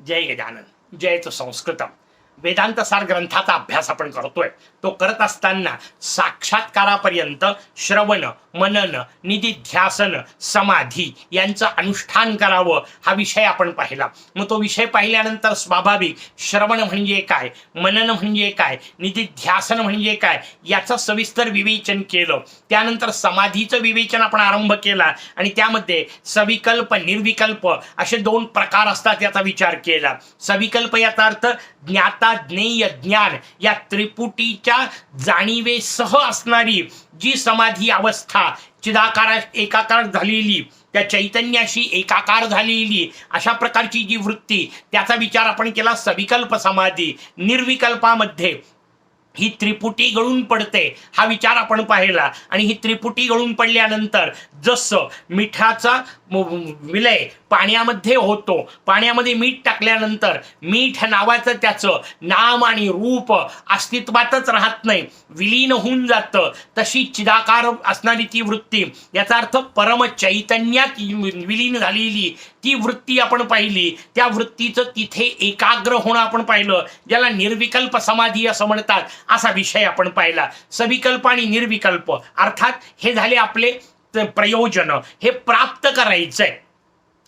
जय गजानन। जयच संस्कृतम। वेदांत सार ग्रंथाचा अभ्यास आपण करतोय. तो करत असताना साक्षात्कारापर्यंत श्रवण मनन निधिध्यासन समाधी यांचं अनुष्ठान करावं हा विषय आपण पाहिला. मग तो विषय पाहिल्यानंतर स्वाभाविक श्रवण म्हणजे काय? मनन म्हणजे काय? निधिध्यासन म्हणजे काय? याचं सविस्तर विवेचन केलं. त्यानंतर समाधीचं विवेचन आपण आरंभ केला आणि त्यामध्ये सविकल्प निर्विकल्प असे दोन प्रकार असतात याचा विचार केला. सविकल्प याचा अर्थ ज्ञाता ज्ञेय ज्ञान या त्रिपुटीच्या जाणीवेसह असणारी जी समाधी अवस्था चिदाकारा एकाकार झालेली त्या चैतन्याशी एकाकार झालेली अशा प्रकारची जी वृत्ती त्याचा विचार आपण केला सविकल्प समाधी निर्विकल्पामध्ये. ही त्रिपुटी गळून पडते हा विचार आपण पाहिला. आणि ही त्रिपुटी गळून पडल्यानंतर जसं मिठाचा विलय पाण्यामध्ये होतो. पाण्यामध्ये मीठ टाकल्यानंतर मीठ नावाचं त्याचं नाम आणि रूप अस्तित्वातच राहत नाही. विलीन होऊन जातं. तशी चिदाकार असणारी ती वृत्ती. याचा अर्थ परम चैतन्यात विलीन झालेली ती वृत्ती आपण पाहिली. त्या वृत्तीचं तिथे एकाग्र होणं आपण पाहिलं. ज्याला निर्विकल्प समाधी असं म्हणतात असा विषय आपण पाहिला. सविकल्प आणि निर्विकल्प. अर्थात हे झाले आपले प्रयोजन. हे प्राप्त करायचंय.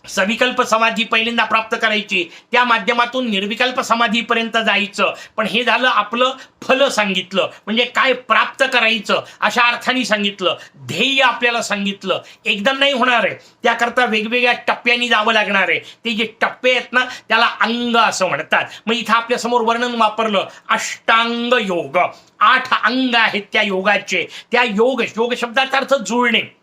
सविकल्प समाधी पहिल्यांदा प्राप्त करायची. त्या माध्यमातून निर्विकल्प समाधीपर्यंत जायचं. पण हे झालं आपलं फल सांगितलं. म्हणजे काय प्राप्त करायचं अशा अर्थाने सांगितलं. ध्येय आपल्याला सांगितलं. एकदम नाही होणार आहे. त्याकरता वेगवेगळ्या टप्प्यांनी जावं लागणार आहे. ते जे टप्पे आहेत ना त्याला अंग असं म्हणतात. मग इथं आपल्यासमोर वर्णन वापरलं. अष्टांग योग. आठ अंग आहेत त्या योगाचे. त्या योग योग शब्दाचा अर्थ जुळणे.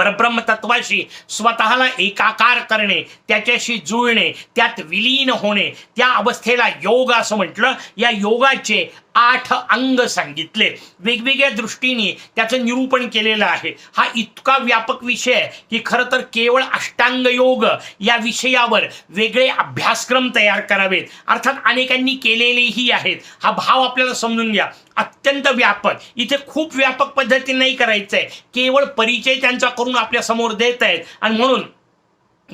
परब्रह्म तत्वाशी स्वतःला एकाकार करणे त्याच्याशी जुळणे त्यात विलीन होणे त्या अवस्थेला योग असं म्हटलं. या योगाचे आठ अंग सांगितले. वेगवेगळ्या दृष्टीने त्याचं निरूपण केलेलं आहे. हा इतका व्यापक विषय आहे की खरं तर केवळ अष्टांग योग या विषयावर वेगळे अभ्यासक्रम तयार करावेत. अर्थात अनेकांनी केलेलेही आहेत. हा भाव आपल्याला समजून घ्या. अत्यंत व्यापक. इथे खूप व्यापक पद्धतीने नाही करायचं आहे केवळ परिचय त्यांचा करून आपल्यासमोर देत आहेत. आणि म्हणून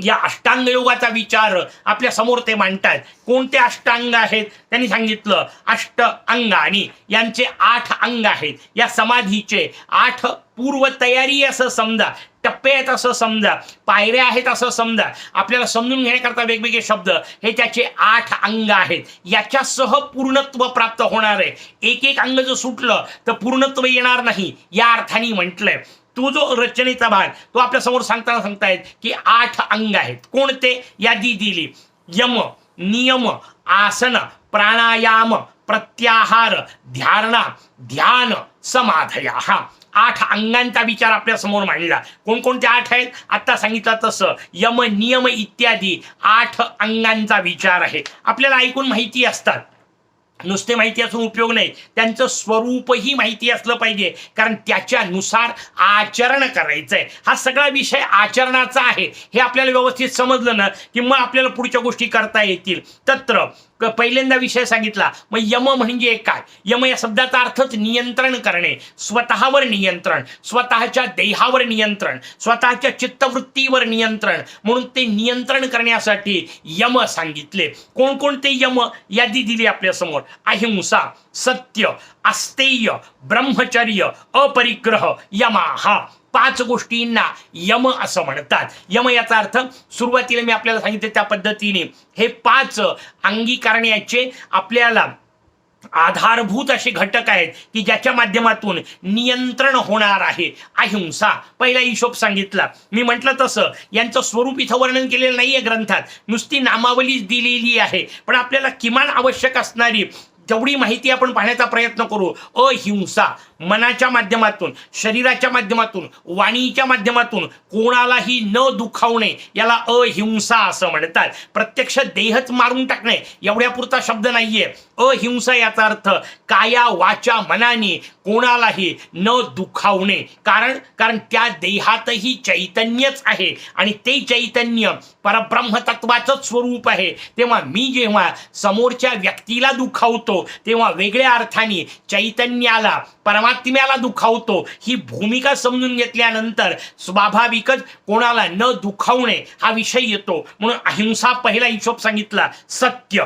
या अष्टांग योगाचा विचार आपल्यासमोर ते मांडतात कोणते अष्टांग आहेत? त्यांनी सांगितलं अष्ट अंग. आणि यांचे आठ अंग आहेत. या समाधीचे आठ पूर्व तयारी असं समजा टप्पे आहेत असं समजा पायऱ्या आहेत असं समजा आपल्याला समजून घेण्याकरता वेगवेगळे शब्द हे त्याचे आठ अंग आहेत. याच्यासह पूर्णत्व प्राप्त होणार आहे. एक एक अंग जर सुटलं तर पूर्णत्व येणार नाही. या अर्थाने म्हटलंय तो जो रचनेचा भाग तो आपल्यासमोर सांगताना सांगतायत की आठ अंग आहेत. कोणते? यादी दिली. यम नियम आसन प्राणायाम प्रत्याहार ध्यारणा ध्यान समाधया. हा आठ अंगांचा विचार आपल्यासमोर मांडला. कोणकोणते आठ आहेत? आता सांगितलं तसं. यम नियम इत्यादी आठ अंगांचा विचार आहे. आपल्याला ऐकून माहिती असतात. नुसते माहिती असून उपयोग नाही. त्यांचं स्वरूपही माहिती असलं पाहिजे. कारण त्याच्यानुसार आचरण करायचंय. हा सगळा विषय आचरणाचा आहे. हे आपल्याला व्यवस्थित समजलं ना की मग आपल्याला पुढच्या गोष्टी करता येतील. तत्र पहिल्यांदा विषय सांगितला मग यम म्हणजे काय? यम या शब्दाचा अर्थच नियंत्रण करणे स्वतःवर नियंत्रण स्वतःच्या देहावर नियंत्रण स्वतःच्या चित्तवृत्तीवर नियंत्रण. म्हणून ते नियंत्रण करण्यासाठी यम सांगितले. कोणकोणते यम? यादी दिली आपल्यासमोर अहिंसा सत्य अस्तेय ब्रह्मचर्य अपरिग्रह यमाहा. पाच गोष्टींना यम असं म्हणतात. यम याचा अर्थ सुरुवातीला मी आपल्याला सांगितले त्या पद्धतीने. हे पाच अंगीकारण्याचे आपल्याला आधारभूत असे घटक आहेत की ज्याच्या माध्यमातून नियंत्रण होणार आहे. अहिंसा. पहिला हिशोब सांगितला. मी म्हटलं तसं. यांचं स्वरूप इथं वर्णन केलेलं नाहीये ग्रंथात. नुसती नामावलीच दिलेली आहे. पण आपल्याला किमान आवश्यक असणारी तेवढी माहिती आपण पाहण्याचा प्रयत्न करू. अहिंसा. मनाच्या माध्यमातून शरीराच्या माध्यमातून वाणीच्या माध्यमातून कोणालाही न दुखावणे याला अहिंसा असं म्हणतात. प्रत्यक्ष देहच मारून टाकणे एवढ्यापुरता शब्द नाहीये. अहिंसा याचा अर्थ काया वाचा मनाने कोणालाही न दुखावणे. कारण कारण त्या देहातही चैतन्यच आहे आणि ते चैतन्य परब्रह्मतत्वाचंच स्वरूप आहे. तेव्हा मी जेव्हा समोरच्या व्यक्तीला दुखावतो तेव्हा वेगळ्या अर्थाने चैतन्याला परमा परमात्म्याला दुखावतो. ही भूमिका समजून घेतल्यानंतर स्वाभाविकच कोणाला न दुखावणे हा विषय येतो. म्हणून अहिंसा पहिला हिशोब सांगितला सत्य.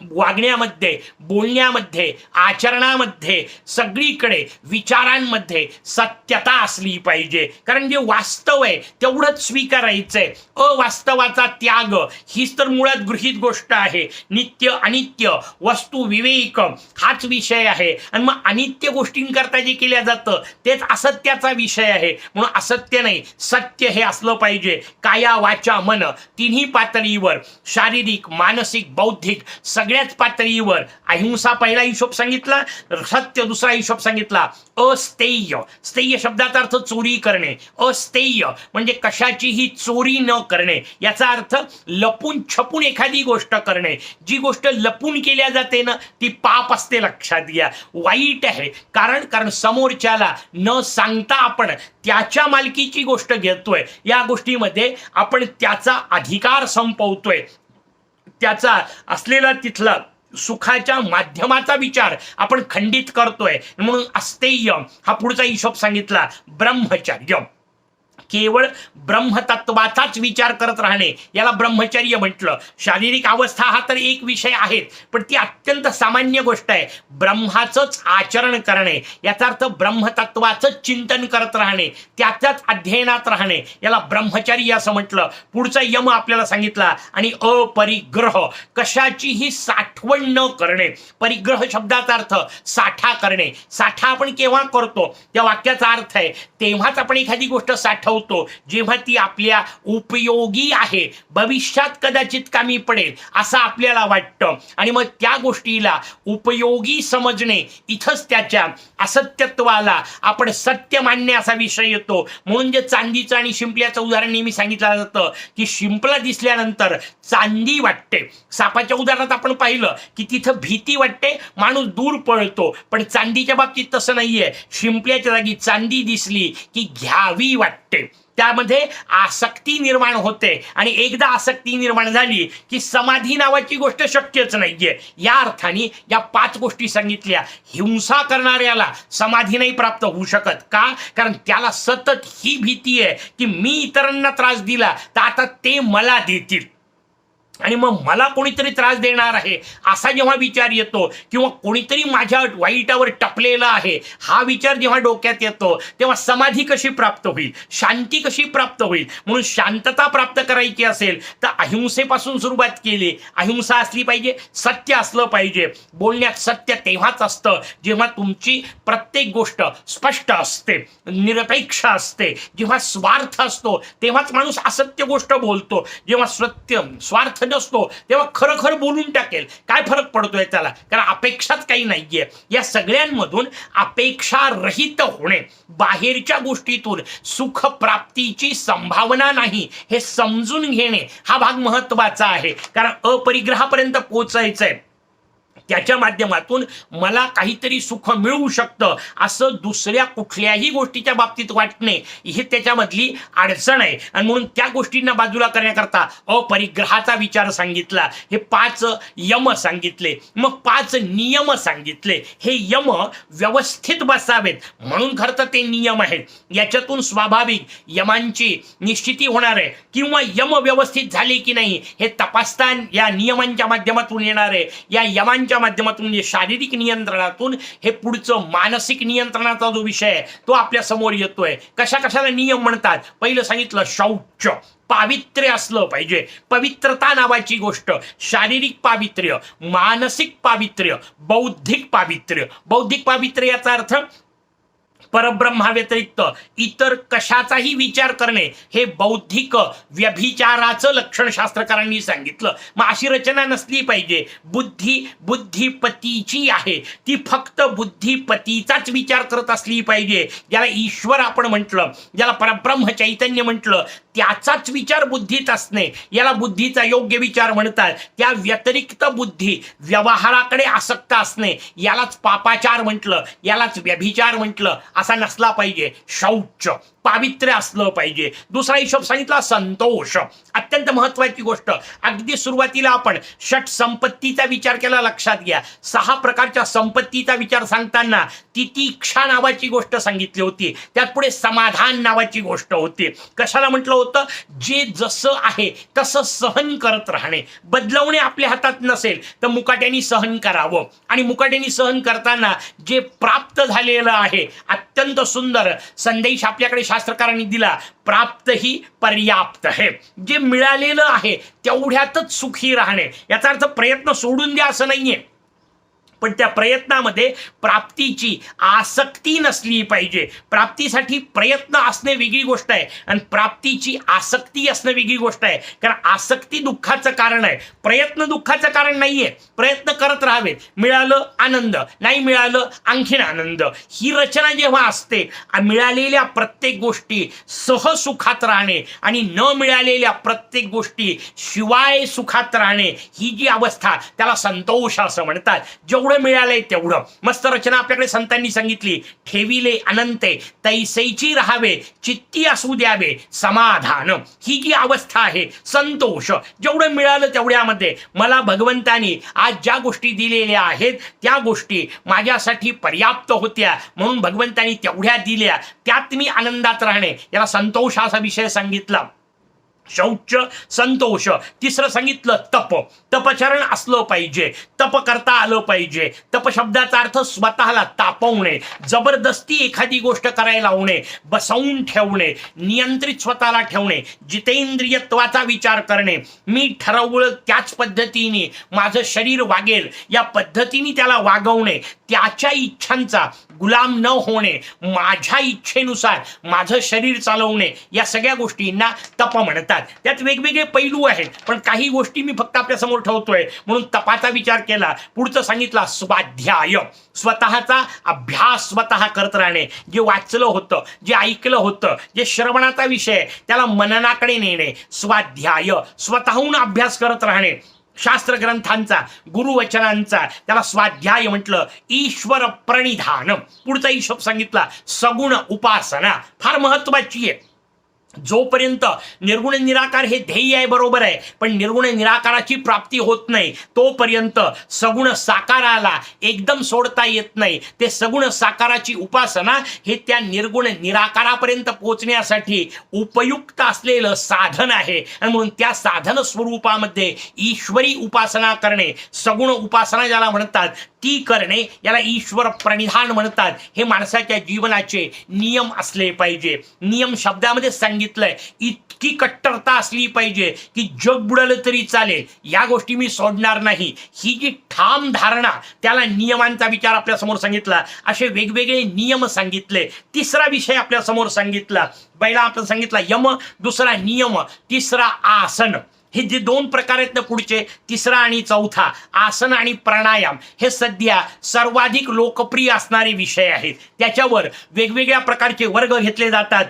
वागण्यामध्ये बोलण्यामध्ये आचरणामध्ये सगळीकडे विचारांमध्ये सत्यता असली पाहिजे. कारण जे वास्तव आहे तेवढंच स्वीकारायचंय. अवास्तवाचा त्याग हीच तर मुळात गृहित गोष्ट आहे. नित्य अनित्य वस्तू विवेक हाच विषय आहे. आणि मग अनित्य गोष्टींकरता जे केल्या जातं तेच असत्याचा विषय आहे. म्हणून असत्य नाही सत्य हे असलं पाहिजे. काया वाचा मन तिन्ही पातळीवर शारीरिक मानसिक बौद्धिक सगळ्याच पातळीवर. अहिंसा पहिला हिशोब सांगितला सत्य दुसरा हिशोब सांगितला. अस्तेय. स्थेय शब्दाचा अर्थ चोरी करणे. अस्तेय म्हणजे कशाचीही चोरी न करणे. याचा अर्थ लपून छपून एखादी गोष्ट करणे. जी गोष्ट लपून केल्या जाते ना ती पाप असते लक्षात घ्या. वाईट आहे. कारण कारण समोरच्याला न सांगता आपण त्याच्या मालकीची गोष्ट घेतोय. या गोष्टीमध्ये आपण त्याचा अधिकार संपवतोय. त्याचा असलेला तिथला सुखाच्या माध्यमाचा विचार आपण खंडित करतोय. म्हणून अस्तेय हा पुढचा हिशोब सांगितला ब्रह्मचर्य. केवळ ब्रह्मतत्वाचाच विचार करत राहणे. याला ब्रह्मचर्य म्हटलं. शारीरिक अवस्था हा तर एक विषय आहेत पण ती अत्यंत सामान्य गोष्ट आहे. ब्रह्माचंच आचरण करणे याचा अर्थ ब्रह्मतत्वाचंच चिंतन करत राहणे त्याच्याच अध्ययनात राहणे. याला ब्रह्मचर्य असं म्हटलं. पुढचा यम आपल्याला सांगितला. आणि अपरिग्रह कशाचीही साठवण न करणे. परिग्रह शब्दाचा अर्थ साठा करणे. साठा आपण केव्हा करतो? त्या वाक्याचा अर्थ आहे तेव्हाच आपण एखादी गोष्ट साठवतो. जेव्हा ती आपल्या उपयोगी आहे. भविष्यात कदाचित कामी पडेल असं आपल्याला वाटतं. आणि मग त्या गोष्टीला उपयोगी समजणे इथंच त्याच्या असत्यत्वाला आपण सत्य मानणे असा विषय येतो. म्हणून जे चांदीचं आणि शिंपल्याचं उदाहरण नेहमी सांगितलं जातं की शिंपला दिसल्यानंतर चांदी वाटते. सापाच्या उदाहरणात आपण पाहिलं की तिथं भीती वाटते माणूस दूर पळतो. पण चांदीच्या बाबतीत तसं नाहीये. शिंपल्याच्या जागी चांदी दिसली की घ्यावी वाटते. त्यामध्ये आसक्ती निर्माण होते. आणि एकदा आसक्ती निर्माण झाली की समाधी नावाची गोष्ट शक्यच नाहीये. या अर्थाने या पाच गोष्टी सांगितल्या. हिंसा करणाऱ्याला समाधी नाही प्राप्त होऊ शकत. का? कारण त्याला सतत ही भीती आहे की मी इतरांना त्रास दिला तर आता ते मला देतील. आणि मग मला कोणीतरी त्रास देणार आहे असा जेव्हा विचार येतो किंवा कोणीतरी माझ्या वाईटावर टपलेला आहे हा विचार जेव्हा डोक्यात येतो तेव्हा समाधी कशी प्राप्त होईल? शांती कशी प्राप्त होईल? म्हणून शांतता प्राप्त करायची असेल तर अहिंसेपासून सुरुवात केली. अहिंसा असली पाहिजे सत्य असलं पाहिजे. बोलण्यात सत्य तेव्हाच असतं जेव्हा तुमची प्रत्येक गोष्ट स्पष्ट असते निरपेक्ष असते. जेव्हा स्वार्थ असतो तेव्हाच माणूस असत्य गोष्ट बोलतो. जेव्हा सत्य स्वार्थ नसतो. तेव्हा खरखर बोलून टाकेल. काय फरक पडतोय त्याला? कारण अपेक्षाच काही नाहीये. या सगळ्यांमधून अपेक्षा रहित होणे बाहेरच्या गोष्टीतून सुख प्राप्तीची संभावना नाही हे समजून घेणे हा भाग महत्त्वाचा आहे. कारण अपरिग्रहापर्यंत पोचायचंय. त्याच्या माध्यमातून मला काहीतरी सुख मिळू शकतं असं दुसऱ्या कुठल्याही गोष्टीच्या बाबतीत वाटणे ही त्याच्यामधली अडचण आहे. आणि म्हणून त्या गोष्टींना बाजूला करण्याकरता अपरिग्रहाचा विचार सांगितला. हे पाच यम सांगितले. मग पाच नियम सांगितले. हे यम व्यवस्थित बसावेत. म्हणून खरं तर ते नियम आहेत. याच्यातून स्वाभाविक यमांची निश्चिती होणार आहे. किंवा यम व्यवस्थित झाले की नाही हे तपासता या नियमांच्या माध्यमातून येणार आहे. या यमांच्या माध्यमातून म्हणजे शारीरिक नियंत्रणातून हे पुढचं मानसिक नियंत्रणाचा जो विषय आहे तो आपल्यासमोर येतोय. कशा कशाला नियम म्हणतात? पहिलं सांगितलं शौच. पावित्र्य असलं पाहिजे. पवित्रता नावाची गोष्ट. शारीरिक पावित्र्य मानसिक पावित्र्य बौद्धिक पावित्र्य. बौद्धिक पावित्र्य याचा अर्थ परब्रह्माव्यतिरिक्त इतर कशाचाही विचार करणे हे बौद्धिक व्यभिचाराचं लक्षण शास्त्रकारांनी सांगितलं. मग अशी रचना नसली पाहिजे. बुद्धी बुद्धिपतीची आहे. ती फक्त बुद्धिपतीचाच विचार करत असली पाहिजे. ज्याला ईश्वर आपण म्हटलं ज्याला परब्रह्म चैतन्य म्हटलं त्याचाच विचार बुद्धीत असणे याला बुद्धीचा योग्य विचार म्हणतात. त्या व्यतिरिक्त बुद्धी व्यवहाराकडे आसक्त असणे यालाच पापाचार म्हटलं यालाच व्यभिचार म्हटलं असा नसला पाहिजे. शौच. पावित्र्य असलं पाहिजे. दुसरा हिशोब सांगितला संतोष. अत्यंत महत्वाची गोष्ट. अगदी सुरुवातीला आपण षट संपत्तीचा विचार केला लक्षात घ्या. सहा प्रकारच्या संपत्तीचा विचार सांगताना तितिक्षा नावाची गोष्ट सांगितली होती. त्यात पुढे समाधान नावाची गोष्ट होती. कशाला म्हटलं होतं? जे जसं आहे तसं सहन करत राहणे. बदलवणे आपल्या हातात नसेल तर मुकाट्याने सहन करावं. आणि मुकाट्याने सहन करताना जे प्राप्त झालेलं आहे अत्यंत सुंदर. संदेश आपल्याकडे शास्त्रकारांनी दिला प्राप्त ही पर्याप्त आहे. जे मिळालेलं आहे तेवढ्यातच सुखी राहणे. याचा अर्थ प्रयत्न सोडून द्या असं नाहीये. पण त्या प्रयत्नामध्ये प्राप्तीची आसक्ती नसली पाहिजे. प्राप्तीसाठी प्रयत्न असणे वेगळी गोष्ट आहे आणि प्राप्तीची आसक्ती असणं वेगळी गोष्ट आहे. कारण आसक्ती दुःखाचं कारण आहे. प्रयत्न दुःखाचं कारण नाहीये. प्रयत्न करत राहावे मिळालं आनंद. नाही मिळालं आणखीन आनंद. ही रचना जेव्हा असते मिळालेल्या प्रत्येक गोष्टी सहसुखात राहणे आणि न मिळालेल्या प्रत्येक गोष्टी शिवाय सुखात राहणे ही जी अवस्था त्याला संतोष असं म्हणतात. जेवढं मिळालंय तेवढं. मस्त रचना आपल्याकडे संतांनी सांगितली. ठेविले अनंते तैसैची राहावे चित्ती असू द्यावे समाधान. ही जी अवस्था आहे संतोष. जेवढं मिळालं तेवढ्यामध्ये. मला भगवंतानी आज ज्या गोष्टी दिलेल्या आहेत त्या गोष्टी माझ्यासाठी पर्याप्त होत्या. म्हणून भगवंतानी तेवढ्या दिल्या. त्यात मी आनंदात राहणे. याला संतोष असा विषय सांगितला. शौच संतोष. तिसरं सांगितलं तप. तपचरण असलं पाहिजे. तप करता आलं पाहिजे. तप शब्दाचा अर्थ स्वतःला तापवणे. जबरदस्ती एखादी गोष्ट करायला लावणे. बसवून ठेवणे. नियंत्रित स्वतःला ठेवणे. जितेंद्रियत्वाचा विचार करणे. मी ठरवलं त्याच पद्धतीने माझं शरीर वागेल. या पद्धतीने त्याला वागवणे. त्याच्या इच्छांचा गुलाम न होणे माझ्या इच्छेनुसार माझं शरीर चालवणे या सगळ्या गोष्टींना तप म्हणतात. त्यात वेगवेगळे पैलू आहेत पण काही गोष्टी मी फक्त आपल्यासमोर ठेवतोय. म्हणून तपाचा विचार केला पुढचं सांगितला स्वाध्याय. स्वतःचा अभ्यास स्वतः करत राहणे जे वाचलं होतं जे ऐकलं होतं जे श्रवणाचा विषय त्याला मननाकडे नेणे स्वाध्याय. स्वतःहून अभ्यास करत राहणे. शास्त्र ग्रंथांचा गुरुवचनांचा त्याला स्वाध्याय म्हटलं ईश्वर प्रणिधान पुढचा हिशोब सांगितला सगुण उपासना. फार महत्वाची आहे. जोपर्यंत निर्गुण निराकार हे ध्येय आहे बरोबर आहे पण निर्गुण निराकाराची प्राप्ती होत नाही तोपर्यंत सगुण साकाराला एकदम सोडता येत नाही. ते सगुण साकाराची उपासना हे त्या निर्गुण निराकारापर्यंत पोहोचण्यासाठी उपयुक्त असलेलं साधन आहे. आणि म्हणून त्या साधन स्वरूपामध्ये ईश्वरी उपासना करणे सगुण उपासना ज्याला म्हणतात ती करणे याला ईश्वर प्रणिधान म्हणतात. हे माणसाच्या जीवनाचे नियम असले पाहिजे. नियम शब्दामध्ये सांगितलंय. इतकी कट्टरता असली पाहिजे की जग बुडालं तरी चालेल. या गोष्टी मी सोडणार नाही. ही जी ठाम धारणा त्याला नियमांचा विचार आपल्यासमोर सांगितला. असे वेगवेगळे नियम सांगितले. तिसरा विषय आपल्यासमोर सांगितला. पहिला आपण सांगितला यम दुसरा नियम तिसरा आसन. हे जे दोन प्रकार आहेत ना पुढचे तिसरा आणि चौथा आसन आणि प्राणायाम हे सध्या सर्वाधिक लोकप्रिय असणारे विषय आहेत. त्याच्यावर वेगवेगळ्या प्रकारचे वर्ग घेतले जातात.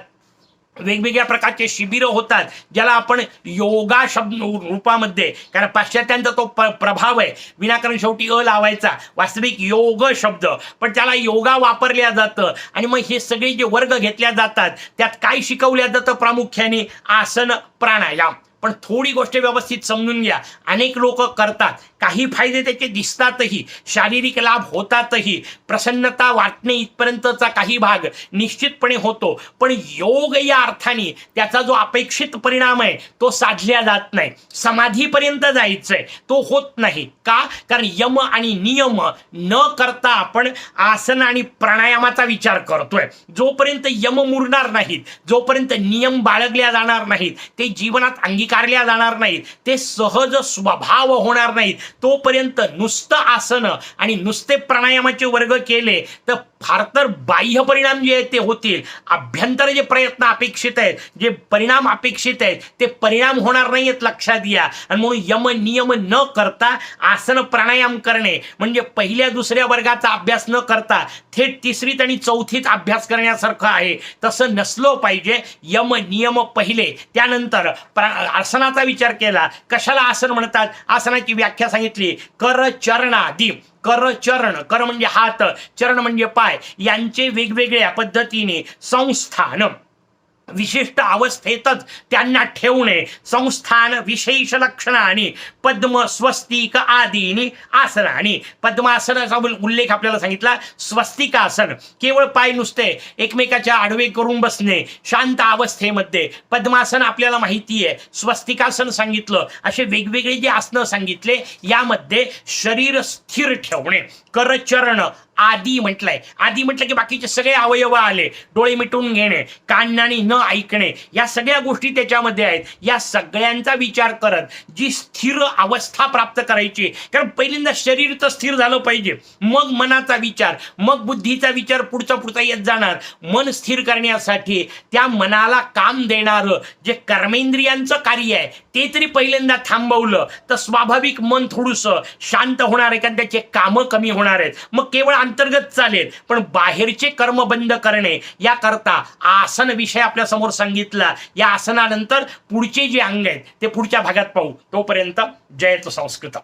वेगवेगळ्या प्रकारचे शिबिरं होतात ज्याला आपण योगा शब्द रूपामध्ये कारण पाश्चात्यांचा तो प प्रभाव आहे. विनाकारण शेवटी अ लावायचा वास्तविक योग शब्द. पण त्याला योगा वापरल्या जातं. आणि मग हे सगळे जे वर्ग घेतल्या जातात त्यात काय शिकवल्या जातं प्रामुख्याने? आसन प्राणायाम. पण थोडी गोष्ट व्यवस्थित समजून घ्या. अनेक लोक करतात. काही फायदे त्याचे दिसतातही. शारीरिक लाभ होतातही. प्रसन्नता वाटणे इथपर्यंतचा काही भाग निश्चितपणे होतो. पण योग या अर्थाने त्याचा जो अपेक्षित परिणाम आहे तो साधल्या जात नाही. समाधीपर्यंत जायचंय. तो होत नाही. का? कारण यम आणि नियम न करता आपण आसन आणि प्राणायामाचा विचार करतोय. जोपर्यंत यम मुरणार नाहीत जोपर्यंत नियम बाळगल्या जाणार नाहीत ते जीवनात स्वीकारल्या जाणार नाहीत. ते सहज स्वभाव होणार नाहीत. तोपर्यंत नुसतं आसनं आणि नुसते प्राणायामाचे वर्ग केले तर फार तर बाह्य परिणाम जे आहेत ते होतील. अभ्यंतर जे प्रयत्न अपेक्षित आहेत जे परिणाम अपेक्षित आहेत ते परिणाम होणार नाही आहेत लक्षात घ्या. आणि म्हणून यम नियम न करता आसन प्राणायाम करणे म्हणजे पहिल्या दुसऱ्या वर्गाचा अभ्यास न करता थेट तिसरीत आणि चौथीत अभ्यास करण्यासारखं आहे. तसं नसलं पाहिजे. यम नियम पहिले त्यानंतर प्रा- आसनाचा विचार केला. कशाला आसन म्हणतात? आसनाची व्याख्या सांगितली. कर चरणादी कर चरण. कर म्हणजे हात चरण म्हणजे पाय. यांचे वेगवेगळ्या पद्धतीने संस्थान. विशिष्ट अवस्थेतच त्यांना ठेवणे संस्थान विशेष लक्षणाने पद्म स्वस्तिक आदीनी आसनानी. पद्मासनाचा उल्लेख आपल्याला सांगितला स्वस्तिकासन. केवळ पाय नुसते एकमेकाच्या आडवे करून बसणे शांत अवस्थेमध्ये. पद्मासन आपल्याला माहिती आहे स्वस्तिकासन सांगितलं असे वेगवेगळे जे आसनं सांगितले यामध्ये शरीर स्थिर ठेवणे करचरण आधी म्हटलंय. आधी म्हटलं की बाकीचे सगळे अवयव आले डोळे मिटून घेणे कानाने न ऐकणे या सगळ्या गोष्टी त्याच्यामध्ये आहेत. या सगळ्यांचा विचार करत जी स्थिर अवस्था प्राप्त करायची कारण पहिल्यांदा शरीर तर स्थिर झालं पाहिजे. मग मनाचा विचार मग बुद्धीचा विचार पुढचा पुढचा येत जाणार. मन स्थिर करण्यासाठी त्या मनाला काम देणारं जे कर्मेंद्रियांचं कार्य आहे ते तरी पहिल्यांदा थांबवलं तर स्वाभाविक मन थोडंसं शांत होणार आहे कारण त्याचे कामं कमी होणार आहेत. मग केवळ अंतर्गत चालेल. पण बाहेरचे कर्म बंद करणे याकरता आसन विषय आपल्यासमोर सांगितला. या आसनानंतर पुढचे जे अंग आहेत ते पुढच्या भागात पाहू. तोपर्यंत जयत संस्कृत